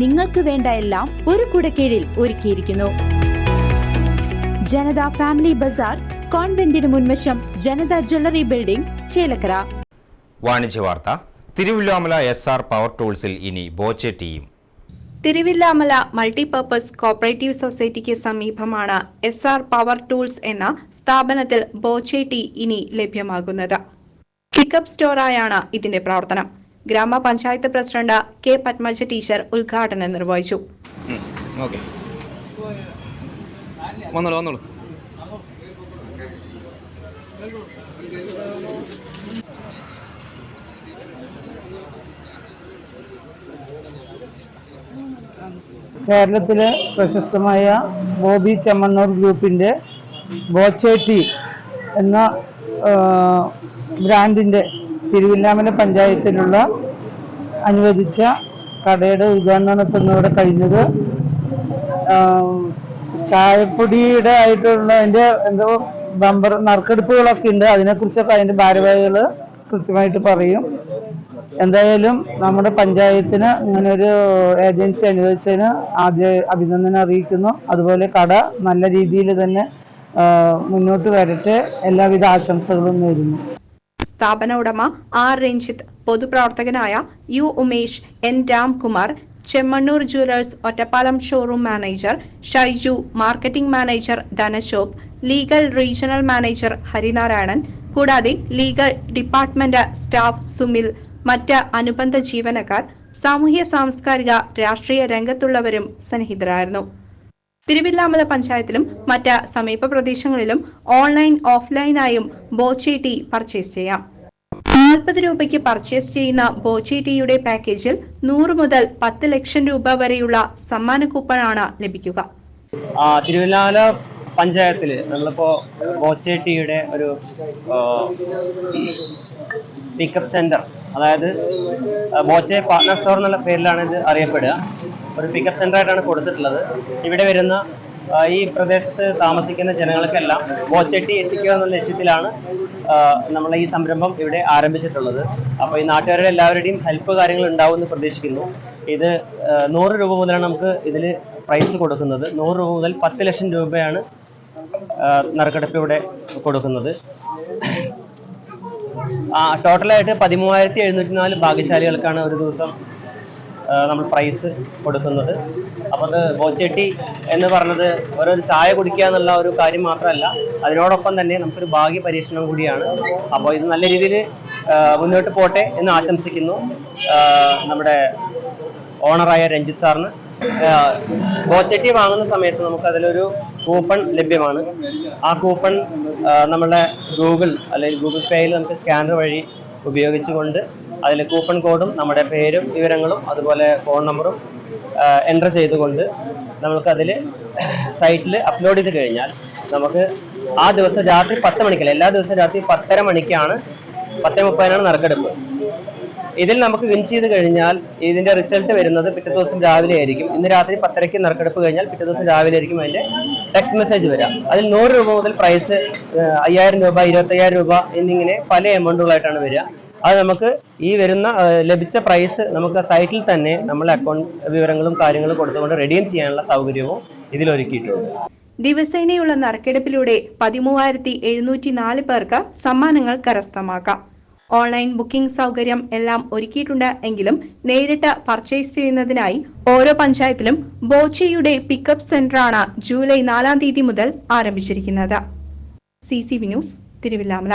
നിങ്ങൾക്ക് വേണ്ട എല്ലാം ഒരു കുടക്കീഴിൽ ഒരുക്കിയിരിക്കുന്നു. ജനത ഫാമിലി ബസാർ കോൺവെന്റിന് മുൻവശം ജനത ജ്വല്ലറി ബിൽഡിംഗ് ചേലക്കര. വാണിജ്യ വാർത്ത. തിരുവില്ലാമല എസ് ആർ പവർ ടൂൾസിൽ ഇനി Boche team. Thiruvilwamala multipurpose cooperative സൊസൈറ്റിക്ക് സമീപമാണ് എസ് ആർ പവർ ടൂൾസ് എന്ന സ്ഥാപനത്തിൽ ബോച്ചെ ടീ ഇനി ലഭ്യമാകുന്നത്. പിക്കപ്പ് സ്റ്റോറായാണ് ഇതിന്റെ പ്രവർത്തനം. ഗ്രാമപഞ്ചായത്ത് പ്രസിഡന്റ് കെ പത്മജ ടീച്ചർ ഉദ്ഘാടനം നിർവഹിച്ചു. ഓക്കെ. വന്നോളൂ വന്നോളൂ. കേരളത്തിലെ പ്രശസ്തമായ ബോബി ചെമ്മണ്ണൂർ ഗ്രൂപ്പിന്റെ ബോച്ചേട്ടി എന്ന ബ്രാൻഡിന്റെ തിരുവില്ലാമല പഞ്ചായത്തിലുള്ള അനുവദിച്ച കടയുടെ ഉദ്ഘാടനമാണ് ഇപ്പം ഇന്നിവിടെ കഴിഞ്ഞത്. ചായപ്പൊടിയുടെ ആയിട്ടുള്ള അതിന്റെ എന്തോ ബമ്പർ നറുക്കെടുപ്പുകളൊക്കെ ഉണ്ട്. അതിനെക്കുറിച്ചൊക്കെ അതിന്റെ ഭാരവാഹികൾ കൃത്യമായിട്ട് പറയും. എന്തായാലും നമ്മുടെ പഞ്ചായത്തിന് ഇങ്ങനൊരു ഏജൻസി അനുവദിച്ചതിന് ആദ്യ അഭിനന്ദനം അറിയിക്കുന്നു. അതുപോലെ കട നല്ല രീതിയിൽ തന്നെ മുന്നോട്ട് വരട്ടെ. എല്ലാവിധ ആശംസകളും നേരുന്നു. സ്ഥാപന ഉടമ R Ranjith പൊതുപ്രവർത്തകനായ U Umesh N Ramkumar Chemmanur jewellers Ottapalam showroom manager Shaiju marketing manager Dhanashok legal regional manager Harinarayanan കൂടാതെ ലീഗൽ ഡിപ്പാർട്ട്മെന്റ് സ്റ്റാഫ് സുമിൽ മറ്റ് അനുബന്ധ ജീവനക്കാർ സാമൂഹ്യ സാംസ്കാരിക രാഷ്ട്രീയ രംഗത്തുള്ളവരും സന്നിഹിതരായിരുന്നു. തിരുവില്ലാമല പഞ്ചായത്തിലും മറ്റ് സമീപ പ്രദേശങ്ങളിലും ഓൺലൈൻ ഓഫ്ലൈനായും ബോച്ചെ ടീ പർച്ചേസ് ചെയ്യാം. നാൽപ്പത് രൂപയ്ക്ക് പർച്ചേസ് ചെയ്യുന്ന ബോച്ചെ ടീയുടെ പാക്കേജിൽ നൂറ് മുതൽ പത്ത് ലക്ഷം രൂപ വരെയുള്ള സമ്മാന കൂപ്പണാണ് ലഭിക്കുക. ആ, തിരുവല്ലാമല പഞ്ചായത്തിൽ നമ്മളിപ്പോൾ ബോച്ചേട്ടിയുടെ ഒരു പിക്കപ്പ് സെന്റർ അതായത് ബോച്ചേ ബോച്ചെ പാർട്ട്ണർ സ്റ്റോർ എന്നുള്ള പേരിലാണ് ഇത് അറിയപ്പെടുക. ഒരു പിക്കപ്പ് സെന്റർ ആയിട്ടാണ് കൊടുത്തിട്ടുള്ളത്. ഇവിടെ വരുന്ന ഈ പ്രദേശത്ത് താമസിക്കുന്ന ജനങ്ങൾക്കെല്ലാം ബോച്ചെട്ടി എത്തിക്കുക എന്നുള്ള ലക്ഷ്യത്തിലാണ് നമ്മൾ ഈ സംരംഭം ഇവിടെ ആരംഭിച്ചിട്ടുള്ളത്. അപ്പോൾ ഈ നാട്ടുകാരുടെ എല്ലാവരുടെയും ഹെൽപ്പ് കാര്യങ്ങൾ ഉണ്ടാവുമെന്ന് പ്രതീക്ഷിക്കുന്നു. ഇത് നൂറ് രൂപ മുതലാണ് നമുക്ക് ഇതിൽ പ്രൈസ് കൊടുക്കുന്നത്. നൂറ് രൂപ മുതൽ പത്ത് ലക്ഷം രൂപയാണ് നറുക്കെടുപ്പ് ഇവിടെ കൊടുക്കുന്നത്. ടോട്ടലായിട്ട് പതിമൂവായിരത്തി എഴുന്നൂറ്റി നാല് ഭാഗ്യശാലികൾക്കാണ് ഒരു ദിവസം നമ്മൾ പ്രൈസ് കൊടുക്കുന്നത്. അപ്പോൾ അത് ബോച്ചെട്ടി എന്ന് പറഞ്ഞത് ഓരോ ചായ കുടിക്കുക എന്നുള്ള ഒരു കാര്യം മാത്രമല്ല അതിനോടൊപ്പം തന്നെ നമുക്കൊരു ഭാഗ്യ പരീക്ഷണം കൂടിയാണ്. അപ്പോൾ ഇത് നല്ല രീതിയിൽ മുന്നോട്ട് പോട്ടെ എന്ന് ആശംസിക്കുന്നു. നമ്മുടെ ഓണറായ രഞ്ജിത്ത് സാറിന്. ബോച്ചെട്ടി വാങ്ങുന്ന സമയത്ത് നമുക്ക് അതിലൊരു കൂപ്പൺ ലഭ്യമാണ്. ആ കൂപ്പൺ നമ്മുടെ ഗൂഗിൾ അല്ലെങ്കിൽ ഗൂഗിൾ പേയിൽ നമുക്ക് സ്കാനർ വഴി ഉപയോഗിച്ചുകൊണ്ട് അതിൽ കൂപ്പൺ കോഡും നമ്മുടെ പേരും വിവരങ്ങളും അതുപോലെ ഫോൺ നമ്പറും എന്റർ ചെയ്തുകൊണ്ട് നമുക്കതിൽ സൈറ്റിൽ അപ്ലോഡ് ചെയ്ത് കഴിഞ്ഞാൽ നമുക്ക് ആ ദിവസം രാത്രി പത്ത് മണിക്കല്ല എല്ലാ ദിവസവും രാത്രി പത്തര മണിക്കാണ് പത്തേ മുപ്പതിനാണ് നറുക്കെടുപ്പ്. ഇതിൽ നമുക്ക് വിൻ ചെയ്ത് കഴിഞ്ഞാൽ ഇതിന്റെ റിസൾട്ട് വരുന്നത് പിറ്റേ ദിവസം രാവിലെ ആയിരിക്കും. ഇന്ന് രാത്രി പത്തരയ്ക്ക് നറുക്കെടുപ്പ് കഴിഞ്ഞാൽ പിറ്റേ ദിവസം രാവിലെ ആയിരിക്കും അതിന്റെ ടെക്സ്റ്റ് മെസ്സേജ് വരാം അതിൽ നൂറ് രൂപ മുതൽ പ്രൈസ് അയ്യായിരം രൂപ ഇരുപത്തയ്യായിരം രൂപ എന്നിങ്ങനെ പല എമൗണ്ടുകളായിട്ടാണ് വരിക. അത് നമുക്ക് ഈ വരുന്ന ലഭിച്ച പ്രൈസ് നമുക്ക് സൈറ്റിൽ തന്നെ നമ്മളെ അക്കൗണ്ട് വിവരങ്ങളും കാര്യങ്ങളും കൊടുത്തുകൊണ്ട് റെഡിയും ചെയ്യാനുള്ള സൗകര്യവും ഇതിലൊരുക്കിയിട്ടുണ്ട്. ദിവസേനയുള്ള നറുക്കെടുപ്പിലൂടെ പതിമൂവായിരത്തി എഴുന്നൂറ്റി നാല് പേർക്ക് സമ്മാനങ്ങൾ കരസ്ഥമാക്കാം. ഓൺലൈൻ ബുക്കിംഗ് സൗകര്യം എല്ലാം ഒരുക്കിയിട്ടുണ്ട് എങ്കിലും നേരിട്ട് പർച്ചേസ് ചെയ്യുന്നതിനായി ഓരോ പഞ്ചായത്തിലും ബോച്ചയുടെ പിക്കപ്പ് സെന്ററാണ് ജൂലൈ നാലാം തീയതി മുതൽ ആരംഭിച്ചിരിക്കുന്നത്. C C V news Thiruvilwamala.